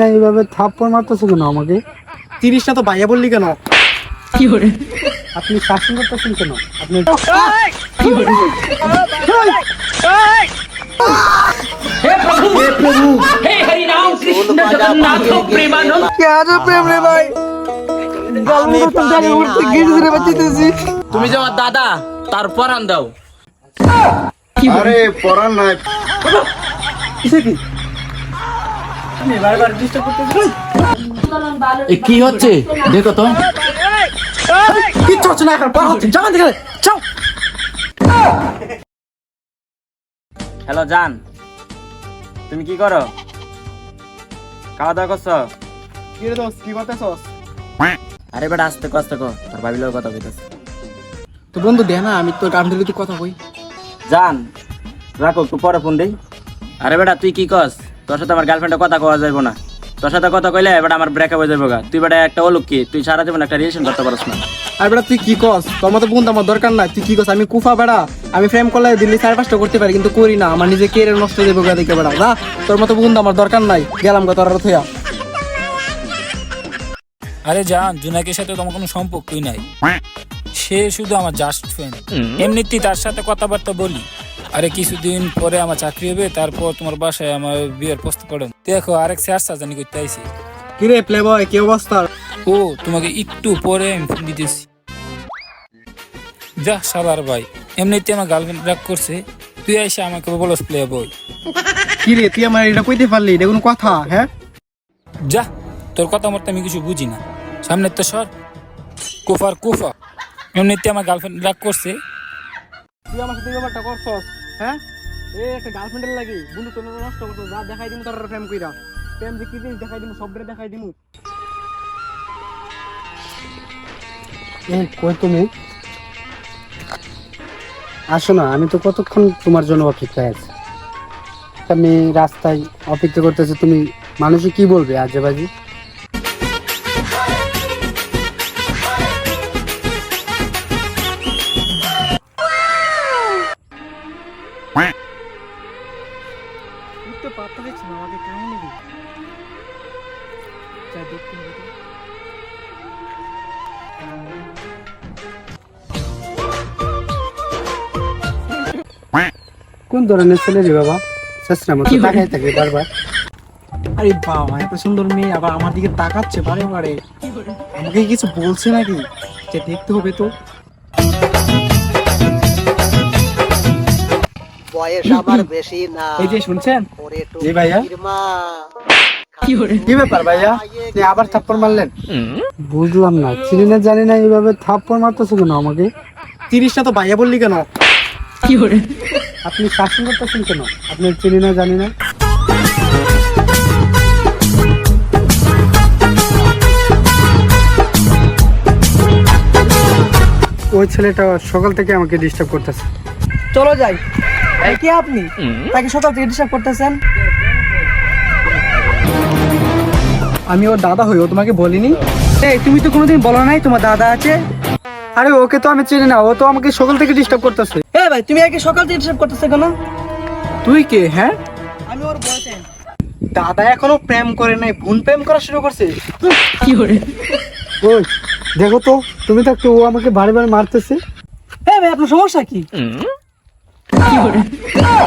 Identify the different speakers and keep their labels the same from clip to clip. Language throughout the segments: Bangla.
Speaker 1: না এইভাবে থাপ্পড় মারতেছো কেন আমাকে?
Speaker 2: তিরিশটা তো বাইয়া বললি কেন? কি করে?
Speaker 1: আপনি শাসন করতেছেন কেন? আপনি
Speaker 3: তুমি যাওয়ার দাদা তার পরান দাও।
Speaker 1: আরে পরান নাই।
Speaker 2: কি?
Speaker 3: কি হচ্ছে? দেখো তো।
Speaker 2: কিচ্ছু হচ্ছে না এখন পার হচ্ছে। দিকে যাও
Speaker 4: হ্যালো জান। তুমি কি করো? খাওয়া দাওয়া করছ?
Speaker 2: কি রে দোস্ত কি করতেছস?
Speaker 4: আরে বেটা আস্তে কষ্ট কর তোর ভাবিলেও কথা কইতেছে।
Speaker 2: তো বন্ধু দে না আমি তোর তুই কথা কই?
Speaker 4: জান রাখো একটু পরে ফোন দেই। আরে বেটা তুই কি কস তোর সাথে আমার গার্লফ্রেন্ডের কথা কওয়া যাইব না। তোর সাথে কথা কইলে বেটা আমার ব্রেকআপ হয়ে যাব গা। তুই বেটা একটা অলুক কি তুই সারা জীবন একটা রিলেশন করতে পারছ না।
Speaker 2: আর বেটা তুই কি কস? তোর মতো বন্ধু আমার দরকার নাই। তুই কি কস? আমি কুফা বেড়া। আমি ফ্রেম করলে দিল্লি চার পাঁচটা করতে পারি কিন্তু করি না। আমার নিজে কেড়ে নষ্ট হয়ে যাবে গা দেখে বেড়া। না তোর মতো বন্ধু আমার দরকার নাই। গেলাম গা তোর থইয়া
Speaker 5: আরে জান জুনাকের সাথে তোমার কোনো সম্পর্কই নাই। সে শুধু আমার জাস্ট ফ্রেন্ড এমনিতেই তার সাথে কথাবার্তা বলি। আরে কিছুদিন পরে আমার চাকরি হবে তারপর তোমার বাসায় আমার বিয়ের প্রস্তাব পড়ে দেখো আরেক শেয়ার সাজানি করতে আইছি।
Speaker 2: কিরে প্লে বয় কি অবস্থা?
Speaker 5: ও তোমাকে একটু পরে আমি ফোন দিতেছি। যা সালার ভাই এমনিতে আমার গার্লফ্রেন্ড রাগ করছে। তুই এসে আমাকে বলস প্লে বই
Speaker 2: কিরে তুই আমার এটা কইতে পারলি? এটা কোনো কথা হ্যাঁ?
Speaker 5: যা তোর কথা মতো আমি কিছু বুঝি না। সামনে তো সর। কুফার কুফা। এমনিতে আমার গার্লফ্রেন্ড রাগ করছে।
Speaker 2: তুই আমার সাথে ব্যাপারটা করছস হ্যাঁ? এ একটা গার্লফ্রেন্ডের বন্ধু, তোর নষ্ট যা দেখাই দিমু প্রেম কইরা। প্রেম যে কি জিনিস দেখাই দিমু দেখাই দিমু।
Speaker 1: কই তুমি? আসো না, আমি তো কতক্ষণ তোমার জন্য অপেক্ষায় আছি। আমি রাস্তায় অপেক্ষা করতেছি, তুমি মানুষে কি বলবে আজে কোন ধরনের ছেলে রে বাবা? শেষরা মতো তাকাই থাকে বারবার।
Speaker 2: আরে বাবা এত সুন্দর মেয়ে আবার আমার দিকে তাকাচ্ছে বারে বারে। আমাকে কিছু বলছে নাকি? যে দেখতে হবে তো।
Speaker 6: বয়স আমার বেশি না।
Speaker 2: এই যে শুনছেন?
Speaker 6: ওরে
Speaker 1: ভাইয়া।
Speaker 6: মা
Speaker 1: কি ব্যাপার ভাইয়া? আবার থাপ্পড় মারলেন? বুঝলাম না চিনি না জানি না এইভাবে থাপ্পড় মারতেছো কেন আমাকে?
Speaker 2: তিরিশটা তো ভাইয়া বললি কেন? কি করে?
Speaker 1: আপনি শাসন করতেছেন কেন? আপনি চিনি না জানি না। ওই ছেলেটা সকাল থেকে আমাকে ডিস্টার্ব করতেছে।
Speaker 2: চলো যাই। এই কে আপনি? তাকে সকাল থেকে ডিস্টার্ব করতেছেন? আমি ওর দাদা হই ও তোমাকে বলিনি। এই তুমি তো কোনোদিন বলো নাই তোমার দাদা আছে?
Speaker 1: আরে ওকে তো আমি চিনি না ও তো আমাকে সকাল থেকে ডিস্টার্ব করতেছে।
Speaker 2: এ ভাই তুমি আগে সকাল থেকে ডিস্টার্ব করতেছে কেন? তুই কে হ্যাঁ? আমি ওর বয়ফ্রেন্ড দাদা এখনও প্রেম করে নাই ভুল প্রেম করা শুরু করছে। কি করে?
Speaker 1: ওই দেখো তো তুমি থাকতে ও আমাকে বারে বারে মারতেছে।
Speaker 2: হ্যাঁ ভাই আপনার সমস্যা কি?
Speaker 3: কি করে? হ্যাঁ।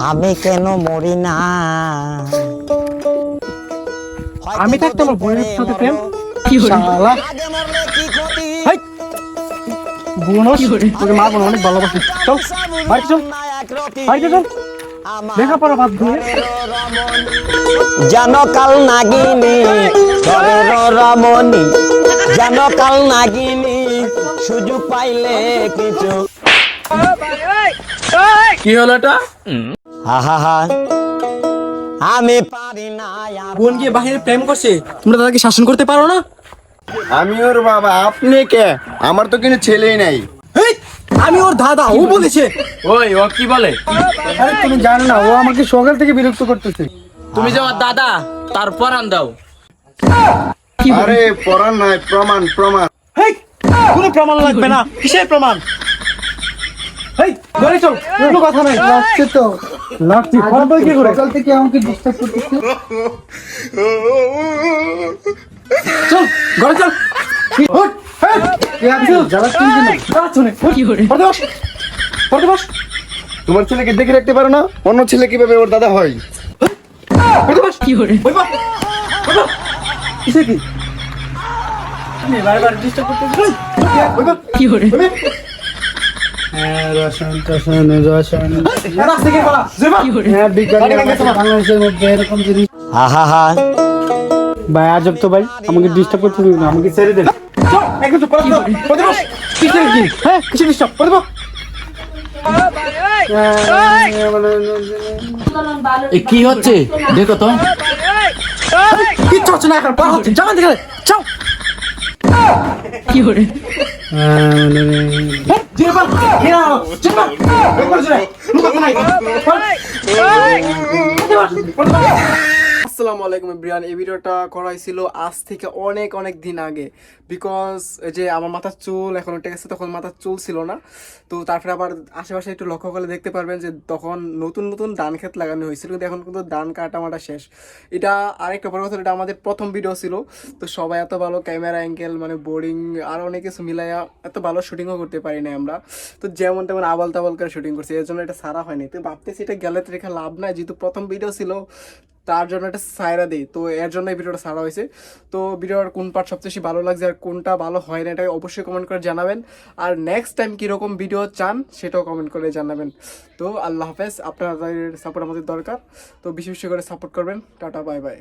Speaker 6: আমি কেন মরি না?
Speaker 2: আমি থাকতে আমার বোনের সাথে প্রেম? শালা। তোকে মা বোন অনেক ভালোবাসি। চল বাড়ি চল। বাড়িতে চল। লেখাপড়া বাদ দিয়ে।
Speaker 6: জানো কাল নাগিনী ঘরের রমণী জানো কাল নাগিনী সুযোগ পাইলে কিছু
Speaker 4: কি হলো এটা?
Speaker 6: আমি পারি না
Speaker 1: বোন গিয়ে বাহিরে প্রেম করছে। তোমরা শাসন করতে পারো না?
Speaker 7: আমি ওর বাবা আপনি কে? আমার তো কোনো ছেলেই নাই।
Speaker 1: আমি ওর দাদা ও বলেছে।
Speaker 4: ওই ও কি বলে?
Speaker 8: আরে তুমি জানো না ও আমাকে সকাল থেকে বিরক্ত করতেছে।
Speaker 4: তুমি যে ওর দাদা তার পরান দাও।
Speaker 7: আরে পড়ার নাই প্রমাণ প্রমাণ।
Speaker 1: কোনো প্রমাণ লাগবে না কিসের প্রমাণ? হেই ঘরে চল। কোনো কথা নাই।
Speaker 8: লাগছে তো।
Speaker 1: লাগছে। খারাপ কি করে?
Speaker 8: সকাল থেকে আমাকে ডিস্টার্ব করতেছে।
Speaker 1: চল ঘরে চল। উঠ, হেই,
Speaker 8: কে আছে? জ্বালাচ্ছেন কেন?
Speaker 1: দাঁড়া শুনে, উঠ, পড়তে বস, পড়তে বস,
Speaker 7: তোমার ছেলেকে দেখে রাখতে পারো না? অন্য ছেলে কীভাবে ওর দাদা হয়?
Speaker 1: পড়তে বস। কি? তুমি বারবার disturb করতেছো। বই পড়,
Speaker 8: ভাই আজব তো ভাই আমাকে ডিস্টার্ব করতে না, আমাকে ছেড়ে দেন
Speaker 1: কি? হ্যাঁ? পড়তে বস।
Speaker 4: কি হচ্ছে দেখো তো
Speaker 1: কিচ্ছু হচ্ছে না এখন, হচ্ছে। এখান থেকে, যাও। হ্যাঁ, Hey!
Speaker 2: আসসালামু আলাইকুম ইব্রিয়ান এই ভিডিওটা করা হয়েছিল আজ থেকে অনেক অনেক দিন আগে। বিকজ যে আমার মাথার চুল এখন উঠে গেছে, তখন মাথার চুল ছিল না। তো তারপরে আবার আশেপাশে একটু লক্ষ্য করলে দেখতে পারবেন যে তখন নতুন নতুন ধান ক্ষেত লাগানো হয়েছিল। কিন্তু এখন কিন্তু ধান কাটা মাটা শেষ। এটা আরেকটা বড় কথা, এটা আমাদের প্রথম ভিডিও ছিল। তো সবাই এত ভালো ক্যামেরা অ্যাঙ্গেল মানে বোর্ডিং আর অনেক কিছু মিলাইয়া এত ভালো শুটিংও করতে পারি না আমরা। তো যেমন তেমন আবাল তাবাল করে শুটিং করছি, এর জন্য এটা সারা হয়নি। তো ভাবতেছি এটা গেলে রেখে লাভ নাই। যেহেতু প্রথম ভিডিও ছিল তার জন্য একটা সায়রা দিই। তো এর জন্য এই ভিডিওটা সারা হয়েছে। তো ভিডিওর কোন পার্ট সবচেয়ে বেশি ভালো লাগছে আর কোনটা ভালো হয় না এটা অবশ্যই কমেন্ট করে জানাবেন। আর নেক্সট টাইম কীরকম ভিডিও চান, সেটাও কমেন্ট করে জানাবেন। তো আল্লাহ হাফেজ, আপনাদের সাপোর্ট আমাদের দরকার। তো বিশেষ বেশি করে সাপোর্ট করবেন। Tata bye bye